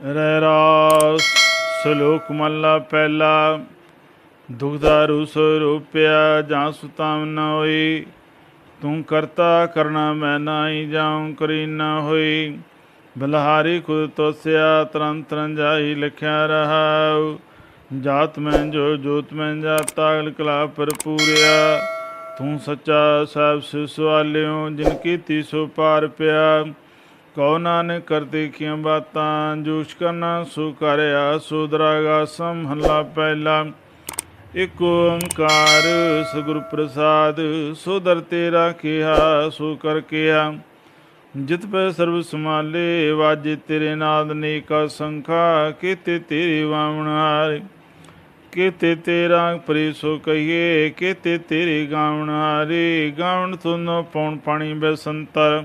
ਰਹਿ ਰਾਸ ਸ਼ਲੋਕ ਮਹਲਾ ਪਹਿਲਾ ਦੁਖਦਾਰੂ ਸਰੂਪਿਆ ਜਾਂ ਸੁਤਾਮ ਨ ਹੋਈ ਤੂੰ ਕਰਤਾ ਕਰਨਾ ਮੈਂ ਨਾਹੀ ਜਾਉ ਕਰੀ ਨਾ ਹੋਈ ਬਲਹਾਰੀ ਖੁਦ ਤੋਸਿਆ ਤਰਨ ਤਰਨ ਜਾਈ ਲਿਖਿਆ ਰਹਾਉ ਜਾਤ ਮੈਂ ਜੋ ਜੋਤ ਮੈਂ ਜਾਤਾ ਕਲਾ ਭਰਪੂਰਿਆ ਤੂੰ ਸੱਚਾ ਸਾਹਿਬ ਸੁਸਵਾਲਿਓ ਜਿਨ ਕੀਤੀ ਸੋ ਪਾਰ ਪਿਆ ਕਉ ਨਾਨਕ ਕਰਤੇ ਕੀਆਂ ਬਾਤਾਂ ਜੋਸ਼ ਕਰਨਾ ਸੋ ਕਰਿਆ ਸੋ ਸੰਹਲਾ ਪਹਿਲਾ। ਇਕ ਓੰਕਾਰ ਸਤਿਗੁਰ ਪ੍ਰਸਾਦ ਸੋ ਦਰ ਤੇਰਾ ਕਿਹਾ, ਸੋ ਕਰ ਕਿਆ ਜਿਤ ਪੈ ਸਰਬ ਸਮਾਲੇ ਵਾਜੇ ਤੇਰੇ ਨਾਦ ਨੇਕਾ ਸੰਖਾ, ਕੀਤੇ ਤੇਰੇ ਵਾਵਣ ਹਾਰੇ। ਕੀਤੇ ਤੇਰਾ ਪਰੀ ਸੋ ਕਹੀਏ, ਕੀਤੇ ਤੇਰੇ ਗਾਵਣ ਹਾਰੇ। ਗਾਵਣ ਤੁਨੋ ਪੌਣ ਪਾਣੀ ਬਸੰਤਰ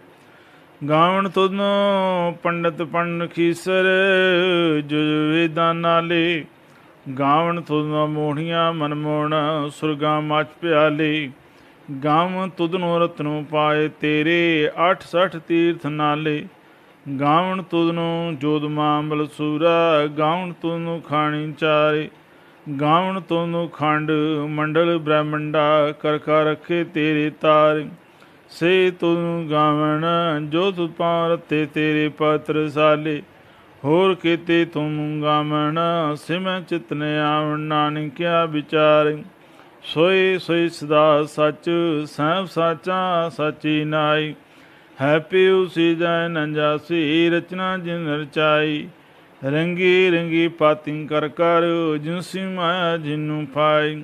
ਗਾਵਣ ਤੁਨੋ ਪੰਡਤ ਪੰਡ ਖੀਸਰ, ਜੁਜ ਨਾਲੇ। ਗਾਵਣ ਤੁਧਨੋ ਮੋਹਣੀਆਂ ਮਨਮੋਹਣ ਸੁਰਗਾ ਮਾਚ ਪਿਆਲੇ। ਗਾਵ ਤੁਧਨੋ ਰਤਨੋ ਪਾਏ ਤੇਰੇ 68 ਤੀਰਥ ਨਾਲੇ। ਗਾਵਣ ਤੁਧਨੋ ਜੋਦ ਮਾਮਲ ਸੂਰਾ, ਗਾਵਣ ਤੁਧਨੋ ਖਾਣੀ ਚਾਰੇ। ਗਾਵਣ ਤੁਧਨੋ ਖੰਡ ਮੰਡਲ ਬ੍ਰਹਮੰਡਾ ਕਰ ਕਰ ਰੱਖੇ ਤੇਰੇ ਤਾਰੇ। ਸੇ ਤੂੰ ਗਾਵਣ, ਜੋ ਤੁ ਪਾਰਤੇ ਤੇਰੇ ਪਤਰ ਸਾਲੇ। ਹੋਰ ਕੀਤੇ ਤੂੰ ਗਾਵਣ ਸਿਮੈ ਚਿਤਨ ਆਵਣ, ਨਾਨਕਿਆ ਵਿਚਾਰ। ਸੋਈ ਸੋਈ ਸਦਾ ਸੱਚ ਸਭ ਸਾਚਾ ਸਚੀ ਨਾਈ। ਹੈ ਪਿਉ ਸੀ ਜੈ ਨੰਜਾਸੀ ਰਚਨਾ ਜਿਨ ਰਚਾਈ। ਰੰਗੀ ਰੰਗੀ ਪਾਤਿੰ ਕਰ ਕਰ ਜਿਨਸੀ ਮਾਇਆ ਜਿਨੂੰ ਪਾਈ।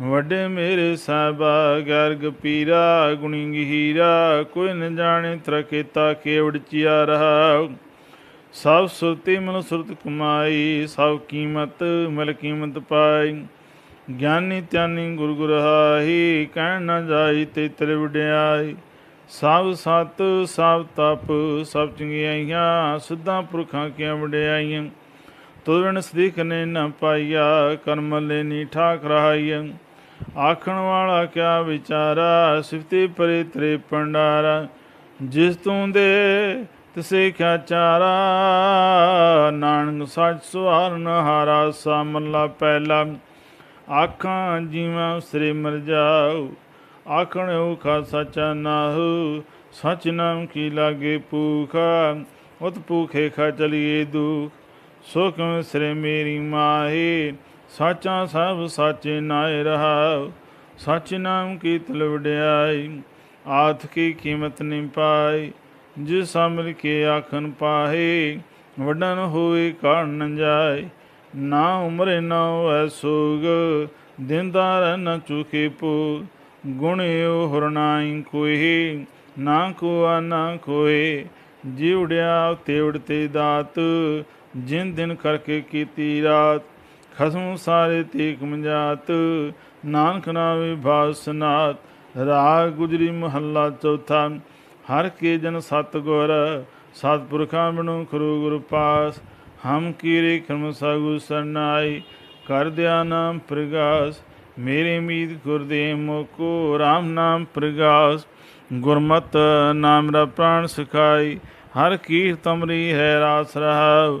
ਵੱਡੇ ਮੇਰੇ ਸਾਹਿਬਾ, ਗਰਗ ਪੀਰਾ ਗੁਣੀ ਗਹੀਰਾ ਕੋਈ ਨ ਜਾਣੇ ਤਰਕੇਤਾ ਕੇਵੜ ਚਿਆ ਰਹਾ। ਸਭ ਸੁਰਤੀ ਮਨ ਸੁਰਤ ਕਮਾਈ, ਸਭ ਕੀਮਤ ਮਿਲ ਕੀਮਤ ਪਾਈ। ਗਿਆਨੀ ਧਿਆਨੀ ਗੁਰ ਗੁਰ ਹਾਈ, ਕਹਿਣ ਨਾ ਜਾਈ ਤੇ ਤੇਰੇ ਵਡਿਆਈ। ਸਭ ਸਤ, ਸਭ ਤਪ, ਸਭ ਚੰਗਿਆਈਆਂ, ਸਿੱਧਾਂ ਪੁਰਖਾਂ ਕੀਆਂ ਵਡਿਆਈਆਂ। ਤੁਧ ਬਿਨ ਸਦੀਕ ਨੇ ਨ ਪਾਈਆ, ਕਰਮ ਲੈਨੀ ਠਾਕ ਰਹਾਈਆਂ ਆਖਣ ਵਾਲਾ ਕਿਆ ਵਿਚਾਰਾ? ਸਿਫਤੀ ਪਰੇ ਤੇਰੇ ਪੰਡਾਰਾ ਜਿਸ ਤੂੰ ਦੇ ਤਸੇ ਕਿਆ ਚਾਰਾ। ਨਾਨਕ ਸੱਚ ਸੁਹਾਰਨ ਹਾਰਾ ਸਾਮਲਾ ਪਹਿਲਾ। ਆਖਾਂ ਜੀਵਾਂ ਸ੍ਰੀ ਮਰ ਜਾਉ ਆਖਣ ਔਖਾ ਸਚਾ ਨਾਹੂ। ਸਚ ਨਾਮ ਕੀ ਲਾਗੇ ਭੂਖਾ। ਉਤ ਭੂਖੇ ਖਾ ਚਲੀਏ ਦੁਖ। ਸੋ ਕਿਉ ਸ੍ਰੀ ਮੇਰੀ ਮਾਹੀ। ਸਾਚਾ ਸਭ ਸਾਚੇ ਨਾਏ ਰਹਾ ਸਚ ਨਾਮ ਕੀ ਤਲ ਵਡਿਆਈ ਆਥ ਕੀ ਕੀਮਤ ਨਹੀਂ ਪਾਈ ਜਿਸ ਮਿਲ ਕੇ ਆਖਨ ਪਾਹੇ, ਵਡਨ ਹੋਏ ਕਾਣ ਨ ਜਾਏ ਨਾ ਉਮਰੇ ਨਾ ਹੋਐ ਸੋਗ ਦਿਨਦਾਰ ਨ ਚੁਕੇ ਪੋ ਗੁਣਿਓ ਹੁਰਨਾਈ ਕੋਈ, ਨਾ ਕੋਆ ਨਾ ਕੋਏ ਜਿਵੜਿਆ ਤੇਵੜ ਤੇ ਦਾਤ, ਜਿਨ ਦਿਨ ਕਰਕੇ ਕੀਤੀ ਰਾਤ ਖਸਮ ਸਾਰੇ ਤੀਕ ਮੰਜਾਤ ਨਾਨਕ ਨਾਮੇ ਭਾਸਨਾਤ ਰਾਗ ਗੁਜਰੀ ਮਹੱਲਾ ਚੌਥਾ, ਹਰ ਕੇ ਜਨ ਸਤ ਗੁਰ ਸਤਪੁਰਖਾਂ ਬਿਨੁ ਖਰੂ ਗੁਰ ਪਾਸ, ਹਮ ਕੀਰੇ ਕਰਮ ਸਾਗੂ ਸਰਨਾਈ, ਕਰ ਦਿਆ ਨਾਮ ਪ੍ਰਗਾਸ, ਮੇਰੇ ਮੀਤ ਗੁਰਦੇਵ ਮੋਕੋ RAM ਨਾਮ ਪ੍ਰਗਾਸ, ਗੁਰਮਤ ਨਾਮ ਰਾ ਪ੍ਰਾਣ ਸਿਖਾਈ, ਹਰ ਕੀਰ ਤਮਰੀ ਹੈ ਰਾਸ ਰਹਾਉ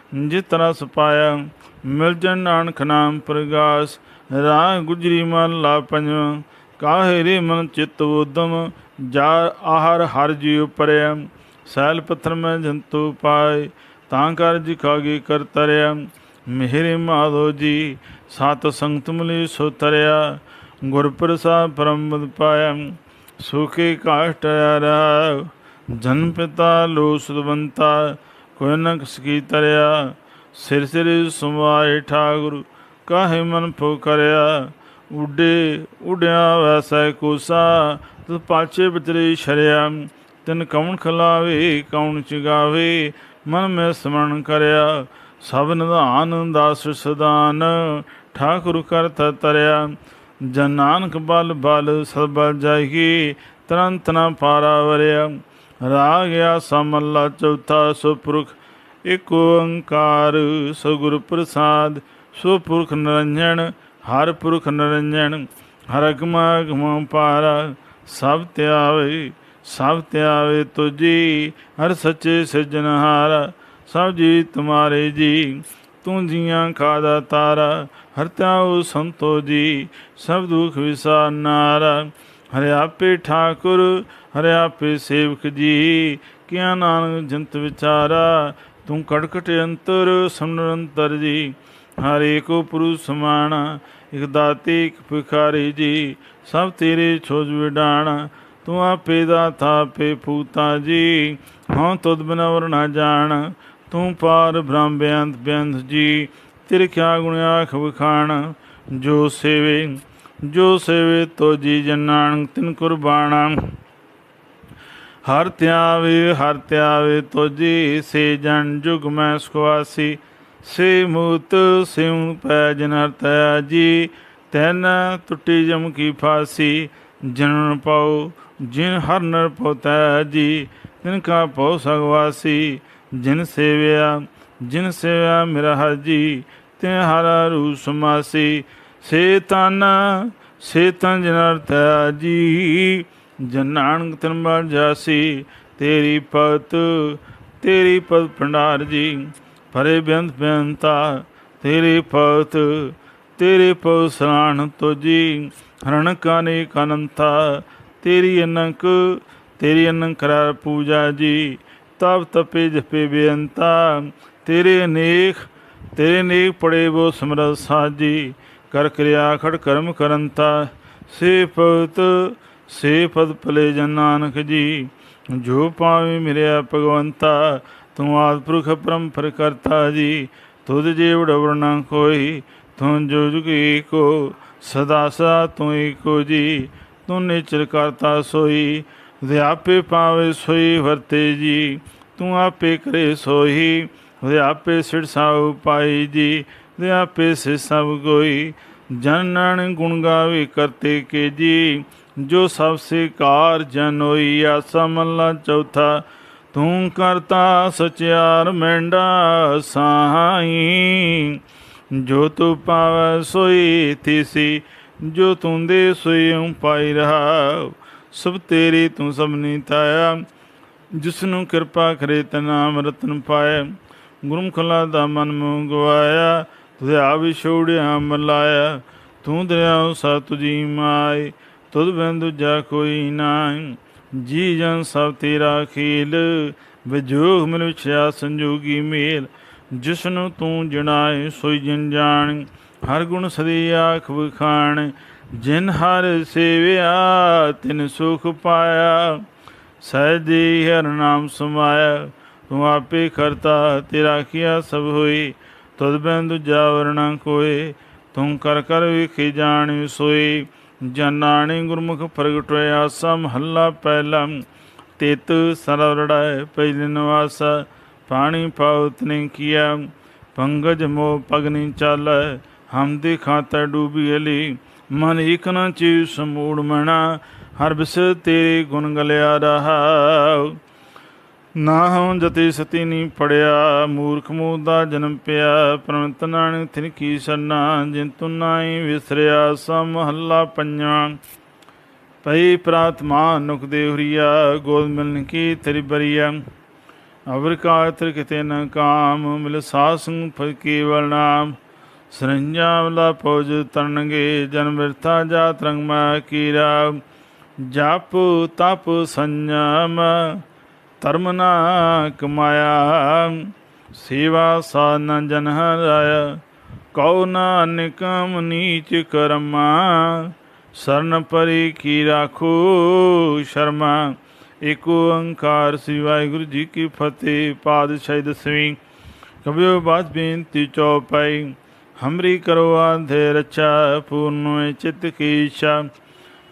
ਜਿਤ ਰਸ ਪਾਇਆ ਮਿਲ ਜਨ ਨਾਨਕ ਨਾਮ ਪ੍ਰਗਾਸ, ਰਾਹ ਗੁਜਰੀ ਮਨ ਲਾ ਪੰਜਵਾਂ ਕਾਹੇ ਰੇ ਮਨ ਚਿਤ ਉਦਮ, ਜਾ ਆਹਰ ਹਰ ਜੀ ਪਰਿਆ ਸੈਲ ਪੱਥਰ ਮੈਂ ਜੰਤੂ ਪਾਏ, ਤਾਂ ਕਰ ਜਿਖਾਗੇ ਕਰ ਤਰਿਆ, ਮਿਹਰੇ ਮਾਧੋ ਜੀ, ਸਤ ਸੰਗਤ ਮਿਲੀ ਸੋ ਤਰਿਆ ਗੁਰ ਪ੍ਰਸਾਦ ਪਰਮਦ ਪਾਇਆ, ਸੁਖੇ ਕਾਸ਼ਟ ਰਾ ਜਨ ਪਿਤਾ ਲੋ ਸੁਦਵੰਤਾ ਕੋਈ ਨ ਕੀ ਤਰਿਆ, ਸਿਰ ਸਿਰ ਸੁਮਾਏ ਠਾਗੁਰ ਕਾਹੇ ਮਨ ਫੋ ਕਰਿਆ? ਉਡੇ ਉਡਿਆ ਵੈਸੈ ਕੋਸਾ, ਤੂੰ ਪਾਛੇ ਵਿਚਰੇ ਸ਼ਰਿਆ ਤਿਨ ਕੌਣ ਖਲਾਵੇ ਕੌਣ ਚਗਾਵੇ, ਮਨ ਮੈਂ ਸਮਰਨ ਕਰਿਆ। ਸਭ ਨਿਧਾਨ ਦਾਸ ਸਦਾਨ, ਠਾਕੁਰ ਕਰਤ ਤਰਿਆ। ਜਨ ਨਾਨਕ ਬਲ ਬਲ ਸਭ ਬਲ ਜਾਈ ਤਰੰਤ ਨ ਪਾਰਾ ਵਰਿਆ। ਰਾਗ ਆਸਾ ਮੱਲਾ ਚੌਥਾ ਸੁਪੁਰਖ, ਇਕ ਓੰਕਾਰ ਸਗੁਰ ਪ੍ਰਸਾਦ। ਸੁਪੁਰਖ ਨਿਰੰਜਨ, ਹਰ ਪੁਰਖ ਨਿਰੰਜਨ, ਹਰ ਅਗਮਾ ਅਗਮ ਪਾਰਾ। ਸਭ ਧਿਆਵੇ ਸਭ ਧਿਆਵੇ ਤੁਜੀ, ਹਰ ਸੱਚੇ ਸਿਰਜਨਹਾਰ ਸਭ ਜੀ ਤੁਮਾਰੇ ਜੀ, ਤੂੰ ਜੀਆਂ ਖਾਦਾ ਤਾਰਾ। ਹਰ ਤਿਆਉ ਸੰਤੋ ਜੀ, ਸਭ ਦੁਖ ਵਿਸਾਰਨਾਰਾ ਹਰਿ ਆਪੇ ਠਾਕੁਰ, ਹਰਿ ਆਪੇ ਸੇਵਕ ਜੀ। ਕਿਆ ਨਾਨਕ ਜੰਤ ਵਿਚਾਰਾ, ਤੂੰ ਕੜਕਟ ਅੰਤਰ ਸਮਨੰਤਰ ਜੀ। ਹਰੇ ਕੋ ਪੁਰੁষ ਸਮਾਣਾ ਇਕ ਦਾਤੇ, ਇਕ ਭਿਖਾਰੀ ਜੀ। ਸਭ ਤੇਰੇ ਛੋਜ ਵਿਡਾਣ, ਤੂੰ ਆਪੇ ਦਾਤਾ, ਆਪੇ ਪੂਤਾ ਜੀ। ਹਾਂ ਤੁਧ ਬਿਨ ਵਰ ਨਾ ਜਾਣ, ਤੂੰ ਪਾਰ ਬ੍ਰਹਮ ਬੇਅੰਤ ਬੇਅੰਤ ਜੀ। ਤੇਰੇ ਕਿਆ ਗੁਣ ਆਖ ਵਖਾਣ, ਜੋ ਸੇਵੇ। ਜੋ ਸੇਵੇ ਤੋ ਜੀ ਜਨਾਨ ਤਿਨ ਕੁਰਬਾਨਾ ਹਰ ਧਿਆਵੇ ਹਰ ਧਿਆਵੇ ਤੋਜੀ ਸੇ ਜਨ, ਜੁਗ ਮੈਂ ਸੁਖਵਾਸੀ। ਸੇ ਮੂਤ ਸਿਉ ਪੈ ਜਨ ਹਰਤਿਆ ਜੀ, ਤੈਨ ਟੁੱਟੀ ਜਮ ਕੀ ਫਾਸੀ। ਜਨਨ ਪਾਉ, ਜਿਨ ਹਰ ਨਰ ਪਉਤੈ ਜੀ, ਤਿਨ ਕਾ ਪਉ ਸਗਵਾਸੀ ਜਿਨ ਸੇਵਿਆ ਜਿਨ ਸੇਵਿਆ ਮੇਰਾ ਹਰ ਜੀ ਤੇ ਹਰ ਰੂ ਸਮਾਸੀ ਸੇ ਤਨ ਸੇ ਤਨ ਜਨ ਜੀ ਜਨ ਨਾਨਕ ਤਨ ਜਾਸੀ, ਤੇਰੀ ਪਤ ਤੇਰੀ ਪਤ ਭੰਡਾਰ ਜੀ, ਭਰੇ ਬੇਅੰਤ ਬੇਅੰਤਾ ਤੇਰੇ ਪਤ, ਤੇਰੇ ਪਉ ਸਰਾਣ ਤੋਜੀ, ਹਰਣ ਕਾਨੇ ਕਨੰਤਾ, ਤੇਰੀ ਅਨੰਕ ਤੇਰੀ ਅਨੰਕ ਕਰਾਰ ਪੂਜਾ ਜੀ, ਤਪ ਤਪੇ ਜਪੇ ਬੇਅੰਤਾ, ਤੇਰੇ ਅਨੇਕ ਤੇਰੇ ਅਨੇਕ ਪੜੇ ਬੋ ਸਮਰਤ ਸਾਜੀ ਕਰ ਕਿਰਿਆ ਖੜ ਕਰਮ ਕਰੰਤਾ ਸੇ ਪਤ ਸੇ ਪਦ ਭਲੇ ਜਨ ਨਾਨਕ ਜੀ। ਜੋ ਪਾਵੇ ਮਿਰਿਆ ਭਗਵੰਤਾ, ਤੂੰ ਆਦ ਪੁਰਖ ਪਰੰਪਰ ਕਰਤਾ ਜੀ। ਤੁਧ ਜੇ ਵਡਵਰ ਕੋਈ, ਤੂੰ ਜੋ ਜੁਗੀ ਕੋ। ਸਦਾ ਸਦਾ ਤੂੰ ਏਕੋ ਜੀ, ਤੂੰ ਨਿਚਰ ਕਰਤਾ ਸੋਈ। ਵਿਆਪੇ ਪਾਵੇ ਸੋਈ ਵਰਤੇ ਜੀ, ਤੂੰ ਆਪੇ ਕਰੇ ਸੋਈ ਵਿਆਪੇ ਸਿਰ ਸਾਉ ਪਾਈ ਜੀ ਵਿਆਪੇ ਸੇ ਸਭ ਕੋਈ। ਜਨਨ ਗੁਣ ਗਾਵੇ ਕਰਤੇ ਕੇ ਜੀ। ਜੋ ਸਭ ਸੇ ਕਾਰ ਜਨ ਹੋਈ ਆਸਾ ਮੱਲਾ ਚੌਥਾ। ਤੂੰ ਕਰਤਾ ਸਚਿਆਰ ਮੈਂਡਾ ਸਾਈ। ਜੋ ਤੂੰ ਪਾਵੈ ਸੋਈ ਥੀਸੀ, ਜੋ ਤੂੰ ਦੇ ਸੋਈ ਪਾਈ ਰਹਾ। ਸਭ ਤੇਰੀ ਤੂੰ ਸਭ ਨੀਤਾਇਆ ਜਿਸ ਨੂੰ ਕਿਰਪਾ ਕਰੇ ਤਨਾਮ ਰਤਨ ਪਾਏ ਗੁਰਮੁਖਲਾ ਦਾ ਮਨ ਮੁ ਗਵਾਇਆ ਤੁਝੇ ਆ ਵਿਛੋੜਿਆ ਮਲਾਇਆ, ਤੂੰ ਦਰਿਆ ਸਾ ਤੁਜੀ ਮਾਈ ਤੁਧ ਬਿਨ ਦੂਜਾ ਕੋਈ ਨਾਹੀ। ਜੀ ਜਨ ਸਭ ਤੇਰਾ ਖੇਲ, ਵਿਜੋਗ ਮਨ ਵਿਛਿਆ ਸੰਜੋਗੀ ਮੇਲ। ਜਿਸ ਨੂੰ ਤੂੰ ਜਣਾਏ, ਸੋਈ ਜਨ ਜਾਣ, ਹਰ ਗੁਣ ਸਦੀ ਆਖ ਵਖਾਣ। ਜਿਨ ਹਰ ਸੇਵਿਆ, ਤਿਨ ਸੁਖ ਪਾਇਆ। ਸਹਿਜੀ ਹਰ ਨਾਮ ਸਮਾਇਆ, ਤੂੰ ਆਪੇ ਕਰਤਾ, ਤੇਰਾ ਕੀਆ ਸਭ ਹੋਈ ਤੁਧ ਬਿਨ ਦੂਜਾ ਵਰਣਾ ਕੋਏ ਤੂੰ ਕਰ ਕਰ ਵੇਖੀ ਜਾਣ ਸੋਈ। ਜਨਾਣੀ ਗੁਰਮੁਖ ਪ੍ਰਗਟ ਹੋਇਆ ਆਸਾ ਮਹੱਲਾ ਪਹਿਲਾ। ਤਿਤ ਸਰਵੜਾਇ ਪਹਿਲੇ ਨਿਵਾਸ, ਪਾਣੀ ਪਾਉਤ ਨੇ ਕੀਆ। ਪੰਗਜ ਮੋ ਪਗਨੀ ਚਾਲੈ, ਹਮ ਦੇ ਖਾਤਾ ਡੂਬੀ ਅਲੀ। ਮਨ ਇਕ ਨ ਚੀ ਸਮੂੜ ਮਣਾ ਹਰ ਬਿਸ ਤੇਰੇ ਗੁਣ ਗਲਿਆ ਰਹਾ ਨਾ ਹਉ ਜਤੀ ਸਤੀ ਨੀ ਪੜਿਆ ਮੂਰਖ ਮੂਹ ਦਾ ਜਨਮ ਪਿਆ। ਪ੍ਰਣਤ ਨਾਨਕ ਤਿਨ ਕੀ ਸਰਨਾ ਜਿਨ ਤੂ ਨਾਹੀ ਵਿਸਰਿਆ, ਸਮ ਹੱਲਾ ਪੰਜਵਾਂ ਪਈ ਪ੍ਰਾਤਮਾ ਨੁਖ ਦੇ ਹੁਰੀਆ, ਗੋਦ ਮਿਲਨ ਕੀ ਤੇਰੀ ਬਰੀਆ। ਅਵਰ ਕਾਤਰ ਕਿਤੇ ਨ ਕਾਮ, ਮਿਲ ਸਾਸੰ ਫਲ ਕੇਵਲ ਨਾਮ। ਸਰੰਜਾ ਵਲਾ ਪੋਜ ਤਰਨਗੇ, ਜਨਮ ਵਿਰਥਾ ਜਾਤ ਰੰਗ ਮਾ ਕੀਰਾ। ਜਪ ਤਪ ਸੰਜਮ ਧਰਮ ਨਾ ਕਮਾਇਆ। ਸੇਵਾ ਸਾਧਨ ਜਨ ਹਰਾਇਆ। ਕਉ ਨਾਨਕਮ ਨੀਚ ਕਰਮਾ। ਸਰਨ ਪਰੀ ਕੀ ਰਾਖੋ ਸ਼ਰਮਾ। ਏਕ ਓੰਕਾਰ ਸ੍ਰੀ ਵਾਹਿਗੁਰੂ ਜੀ ਕੀ ਫਤਿਹ। ਪਾਤਸ਼ਾਹੀ ਦਸਵੀਂ। ਕਬਿਓ ਬਾਤ ਬੇਨਤੀ ਚੌਪਾਈ ਹਮਰੀ ਕਰੋ ਆਧੇ ਰਚਾ। ਪੂਰਨ ਚਿਤ ਕੀ ਇੱਛਾ।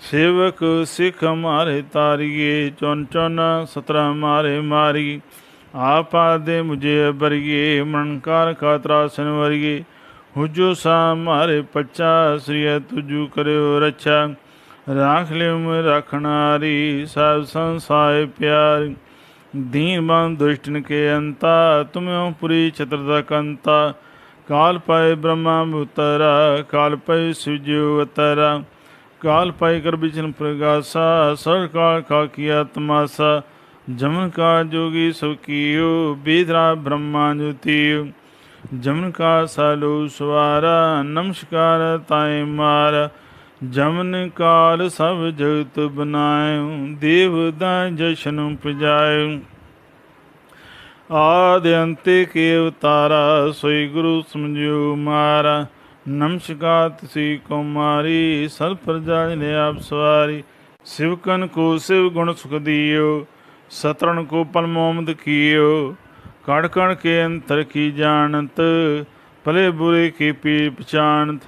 ਸੇਵਕ ਸਿਖ ਮਾਰੇ ਤਾਰੀਏ ਚੁਨ ਚੁਨ ਸਤਰਾ ਮਾਰੇ ਮਾਰੀ। ਆਪਾ ਦੇ ਮੁਝੇ ਬਰੀਏ ਮਨਕਾਰ ਖਾਤਰਾ ਸਨਵਰੀਏ ਹੁਜੋ ਸਾ ਮਾਰੇ ਪੱਚਾ ਸ੍ਰੀ ਤੁਜੂ ਕਰਿਓ ਰੱਛਾ। ਰਾਖ ਲਿਓ ਮੈਂ ਰਖਣਾਰੀ ਸਭ ਸੰਸਾਏ ਪਿਆਰ। ਦੀਨ ਬੰਦ ਦੁਸ਼ਟਨ ਕੇ ਅੰਤਾ, ਤੁਮਿਓ ਪੁਰੀ ਛਤਰ ਦਾ ਕੰਤਾ। ਕਾਲ ਪਏ ਬ੍ਰਹਮਾ ਮੁਤਰਾ, ਕਾਲ ਪਏ ਸੁਜਿਓ ਅਤਰਾ। ਕਾਲ ਪਾਈ ਕਰ ਬਿਚਨ ਪ੍ਰਗਾਸਾ, ਸਰ ਕਾਲ ਕਾ ਕੀਆ ਤਮਾਸਾ ਜਮਨ ਕਾ ਜੋਗੀ ਸਭ ਕੀਓ, ਬੇਦਰਾ ਬ੍ਰਹਮਾ ਜੁਤੀਓ। ਜਮਨ ਕਾ ਸਾਲੋ ਸਵਾਰਾ, ਨਮਸਕਾਰ ਤਾਏ ਮਾਰ। ਜਮਨ ਕਾਲ ਸਭ ਜਗਤ ਬਨਾਇਓ, ਦੇਵ ਦਾ ਜਸ਼ਨ ਪਜਾਇਓ ਆਦਿ ਅੰਤੇ ਕੇ ਅਵਤਾਰਾ, ਸੋਈ ਗੁਰੂ ਸਮਝਿਓ ਮਾਰਾ। ਨਮਸਕਾਰ ਤੁਸੀਂ ਕੁਮਾਰੀ ਸਰ ਪ੍ਰਜਾ ਨੇ ਆਪ ਸਵਾਰੀ। ਸਿਵਕਨ ਕੋ ਸਿਵ ਗੁਣ ਸੁਖ ਦਿਓ ਸਤਰਨ ਕੋ ਪਲ ਮੋਮਦ ਕੀਓ। ਕੜ ਕਣ ਕੇ ਅੰਤਰ ਕੀ ਜਾਣਤ, ਭਲੇ ਬੁਰੇ ਕੀ ਪੀ ਪਛਾਨਤ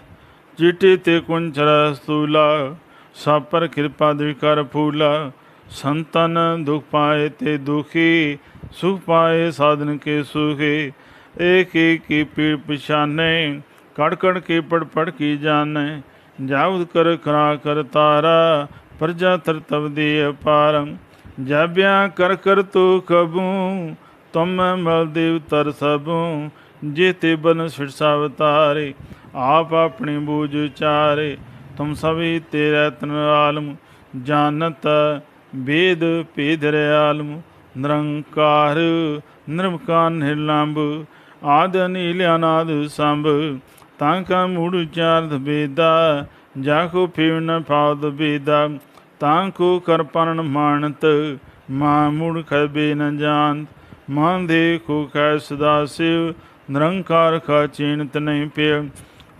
ਚਿੱਟੇ ਤੇ ਕੁੰਚਰ ਸਤੂਲਾ, ਸਭ ਪਰ ਕਿਰਪਾ ਦੇ ਕਰ ਫੂਲਾ। ਸੰਤਨ ਦੁਖ ਪਾਏ ਤੇ ਦੁਖੀ, ਸੁਖ ਪਾਏ ਸਾਧਨ ਕੇ ਸੁਖੇ। ਏਕ ਏਕ ਕੀ ਪੀੜ ਪਛਾਨੇ ਕੜ ਕੜ ਕੇ ਪੜ ਪੜ ਕੀ ਜਾਣੈ? ਜਾਉਦ ਕਰ ਕਰਾ ਕਰ ਤਾਰਾ, ਪ੍ਰਜਾ ਤਰ ਤਵ ਦੇ ਅਪਾਰੰ। ਜਾਬਿਆ ਕਰ ਕਰ ਤੋ ਕਬੂ ਤੁਮ ਮਲ ਦੇਵ ਤਰ ਸਭੂ। ਜੇ ਤੇ ਬਨ ਸਿਰਸਾ ਅਵਤਾਰੇ ਆਪ ਆਪਣੀ ਬੂਝ ਚਾਰੇ। ਤੁਮ ਸਭੀ ਤੇਰੇ ਤਨ ਆਲਮ, ਜਾਣਤ ਵੇਦ ਭੇਦ ਰਿਆਲਮ ਨਿਰੰਕਾਰ ਨਿਰਵਕਾਰ ਨਿਰਲੰਭ, ਆਦ ਅਨੀਲ ਅਨਾਦ ਸੰਭ। ਤਾਂ ਕਾ ਮੂੜ ਚਾਰਦ ਬੇਦਾ, ਜਾ ਕੋ ਫੇਵ ਨ ਪਾਵਦ ਬੇਦਾ, ਤਾਂ ਕੋ ਕਰ ਪਰਨ ਮਾਨਤ, ਮਾ ਮੂੜ ਖਬੇ ਨ ਜਾਣ ਮਨ ਦੇ ਕੋ ਕੈ ਸਦਾ ਸਿਵ, ਨਿਰੰਕਾਰ ਕਾ ਚੀਨਤ ਨਹੀਂ ਪਿਆ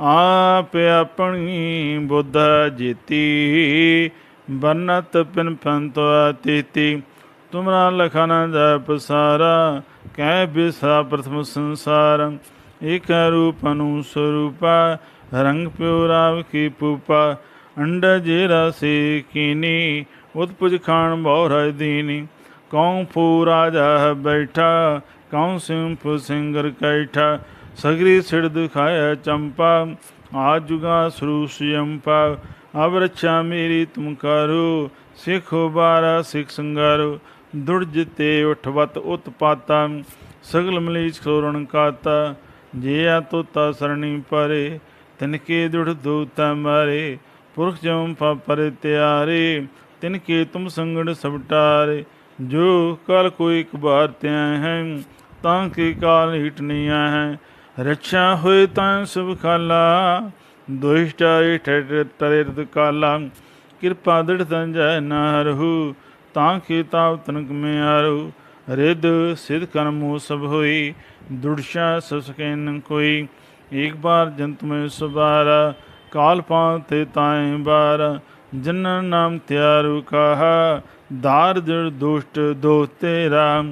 ਆਪ ਆਪਣੀ ਬੁੱਧ ਜੀਤੀ, ਬਨਤ ਪਿਨ ਪੰਤੋ ਤੀਤੀ ਤੁਮਰਾ ਲਖਨ ਜਪ ਪਸਾਰਾ, ਕਹਿ ਬਿਸਾ ਪ੍ਰਥਮ ਸੰਸਾਰ। ਇਕ ਰੂਪ ਅਨੂ ਸਰੂਪਾ, ਰੰਗ ਪਿਉ ਰਾਵ ਕੀ ਪੂਪਾ ਅੰਡ ਜੇ ਰਸੇ ਕੀਨੀ, ਉਤਪੁਜ ਖਾਨ ਬਹੁ ਰਜ ਦੀਨੀ। ਕਉ ਫੂ ਰਾਜਾ ਬੈਠਾ, ਕਉ ਸਿੰਫ ਸਿੰਗਰ ਕੈਠਾ, ਸਗਰੀ ਸਿੜ ਦਿਖਾਇਆ ਚੰਪਾ, ਆ ਜੁਗਾ ਸਰੂ ਸਿਯੰਪਾ ਅਬ ਰੱਛਾ ਮੇਰੀ ਤੁਮ ਕਰੋ, ਸਿੱਖ ਬਾਰਾ ਸਿੱਖ ਸੰਗਾਰੋ ਦੁੜ ਜਿਤੇ ਉਠਵਤ ਜੇ ਆ ਤੋਤਾ ਸਰਣੀ ਪਰੇ, ਤਿਨਕੇ ਦੁੜ ਦੂਤਾ ਮਾਰੇ, ਪੁਰਖ ਜਮ ਪਰ ਤਿਆਰੇ, ਤਿਨਕੇ ਤੁਮ ਸੰਗੜ ਸਬਟਾਰੇ ਜੋ ਕਲ ਕੋਈ ਇੱਕ ਬਾਰ ਤਿਆ ਹੈ, ਤਾਂ ਕੇ ਕਾਲ ਹਿਟਨੀ ਹੈ। ਰੱਛਾ ਹੋਏ ਤਾਂ ਸੁਭ ਖਾਲਾ ਦੁਸ਼ਟਾਰੇ ਠਰ ਤਰੇ ਕਾਲਾ। ਕਿਰਪਾ ਦ੍ਰਿੜ ਸੰਜੈ ਨਾ ਰਹੂ ਤਾਂ ਕੇ ਤਾਵ ਤਨਕ ਮੇ ਆਰੂ ਰਿਦ ਸਿਧ ਕਰਮੋ ਸਭ ਹੋਈ ਦੁੜਸ਼ਾ ਸਸਕੇ ਕੋਈ। ਇੱਕ ਬਾਰ ਜੰਤ ਮੈਂ ਸੁਬਾਰਾ ਕਾਲ ਪਾਂ ਤੇ ਤਾਏ ਬਾਰ। ਜਨ ਨਾਮ ਤਿਆਰੂ ਕਹਾ, ਦਾਰ ਜੜ ਦੁਸ਼ਟ ਦੋ ਤੇਰਾ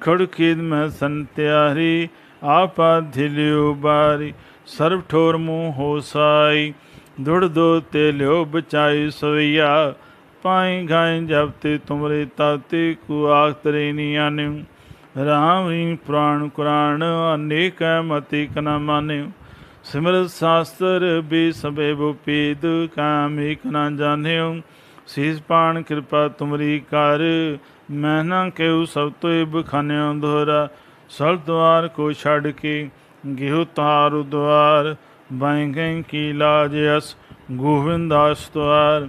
ਖੜ ਖੇਦ ਮੈਂ ਸੰਤਿਆਰੀ ਆਪਾ ਧਿਲਿਓ ਬਾਰੀ। ਸਰਬ ਠੋਰ ਮੂੰਹ ਹੋ ਦੁੜ ਦੋ ਤੇ ਲਿਓ ਬਚਾਈ ਸੋਇਆ ਪਾਏ ਗਾਏ ਜਬ ਤੇ ਤੁਮਰੇ ਤਾਤੇ ਕੋ ਆਖ ਤਰੇ ਨੀ ਆਨਿਉ ਰਾਮ ਹੀ ਪ੍ਰਾਣ ਕੁਰਾਨ ਅਨੇਕ ਮਤੀ ਕਨਾ ਮਾਨਿਉ ਸਿਮਰਤ ਸ਼ਾਸਤਰ ਬੇ ਸਬੇ ਬੁਪੇਦ ਕਾਮ ਏਕ ਨਾ ਜਾਣਿਓ। ਸੀਸ ਪਾਣ ਕਿਰਪਾ ਤੁਮਰੀ ਕਰ, ਮੈਂ ਨਾ ਕਹਿਉ ਸਭ ਤੋਂ ਬਖਾਨਿਓ ਦੋਹਰਾ। ਸਲ ਦੁਆਰ ਕੋ ਛੱਡ ਕੇ ਗਿਹੁ ਤਾਰ ਦੁਆਰ। ਬਾਈ ਗਈ ਕੀ ਲਾਜ ਅਸ ਗੋਵਿੰਦਾਸ ਦੁਆਰ।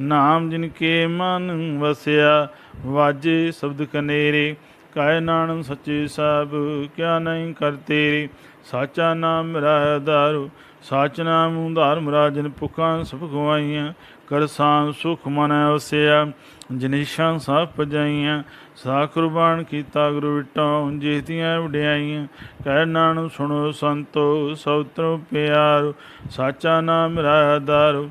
ਨਾਮ ਜਿਨ ਕੇ ਮਨ ਵਸਿਆ, ਵਾਜੇ ਸ਼ਬਦ ਕਨੇਰੇ, ਕਾਇ ਨਾਨਕ ਸੱਚੇ ਸਾਹਿਬ ਕਿਆ ਨਹੀਂ ਕਰ ਤੇਰੇ। ਸਾਚਾ ਨਾਮ ਮੇਰਾ ਦਾਰੂ ਸਾਚ ਨਾਮ ਉਧਾਰ ਮਰਾਜਨ ਪੁਕਾਂ ਸਭ ਗਵਾਈਆਂ ਕਰ ਸਾਂ ਸੁਖ ਮਨ ਵਸਿਆ ਜਨੀਸ਼ਾਂ ਸਭ ਪਜਾਈਆਂ। ਸਾ ਕੁਰਬਾਨ ਕੀਤਾ ਗੁਰੂ ਵਿਟੋਂ ਜੀਤੀਆਂ ਵਡਿਆਈਆਂ। ਕਹਿ ਨਾਨਕ ਸੁਣੋ ਸੰਤੋ ਸੌਤਰੋ ਪਿਆਰ। ਸਾਚਾ ਨਾਮ ਮੇਰਾ ਦਾਰੂ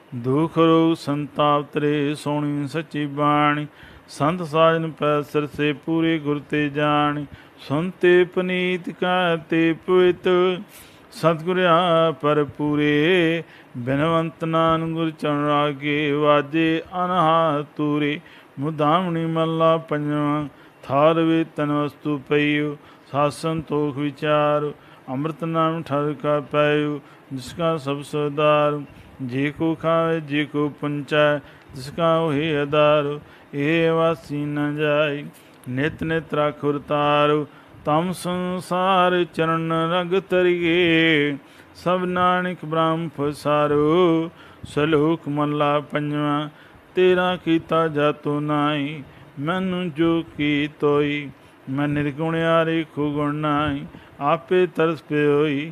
ਦੁਖ ਰੋਗ ਸੰਤਾਪ ਤਰੇ ਸੋਣੀ ਸੱਚੀ ਬਾਣੀ। ਸੰਤ ਸਾਜਨ ਪੈ ਸਰਸੇ ਪੂਰੇ ਗੁਰ ਤੇ ਜਾਣ। ਸੁਨਤੇ ਪਨੀਤ ਕਾ ਤੇ ਪਵਿੱਤ। ਸਤਿਗੁਰਿਆ ਪਰ ਪੂਰੇ। ਬਿਨਵੰਤ ਨਾਨ ਗੁਰ ਚਰਨ ਰਾਗੇ ਵਾਜੇ ਅਨਹਾ ਤੂਰੇ। ਮੁਦਾਮਣੀ ਮੱਲਾ ਪੰਜਵਾਂ। ਥਾਰ ਵੇ ਤਨ ਵਸਤੂ ਪਈਓ। ਸਾਸਨ ਤੋਖ ਵਿਚਾਰ। ਅੰਮ੍ਰਿਤ ਨਾਮ ਠਰ ਕਾ ਪਾਇਓ। ਜਿਸ ਕਾ ਸਭ ਸਰਦਾਰ। ਜੇ ਕੋ ਖਾਵੇ, ਜੇ ਕੋ ਪੁੰਚੈ, ਜਿਸ ਕਾ ਹੋਏ ਅਦਾਰ ਇਹ ਵਾਸੀ ਨ ਜਾਈ ਨਿਤ ਨਿਤ ਰਖੁਰ ਤਾਰੂ, ਤਮ ਸੰਸਾਰ ਚਰਨ ਰਗ ਤਰੀਏ ਸਭ ਨਾਨਕ ਬ੍ਰਹਮ ਫਸਾਰੂ ਸਲੋਕ ਮੱਲਾ ਪੰਜਵਾ, ਤੇਰਾ ਕੀਤਾ ਜਾਤੋ ਨਾਈ ਮੈਨੂੰ ਜੋ ਕੀ ਤੋਈ। ਮੈਂ ਨਿਰਗੁਣਿਆਰੀ ਖੁਗੁਣ ਗੁਣ ਨਾਈ ਆਪੇ ਤਰਸ ਪਿਓਈ।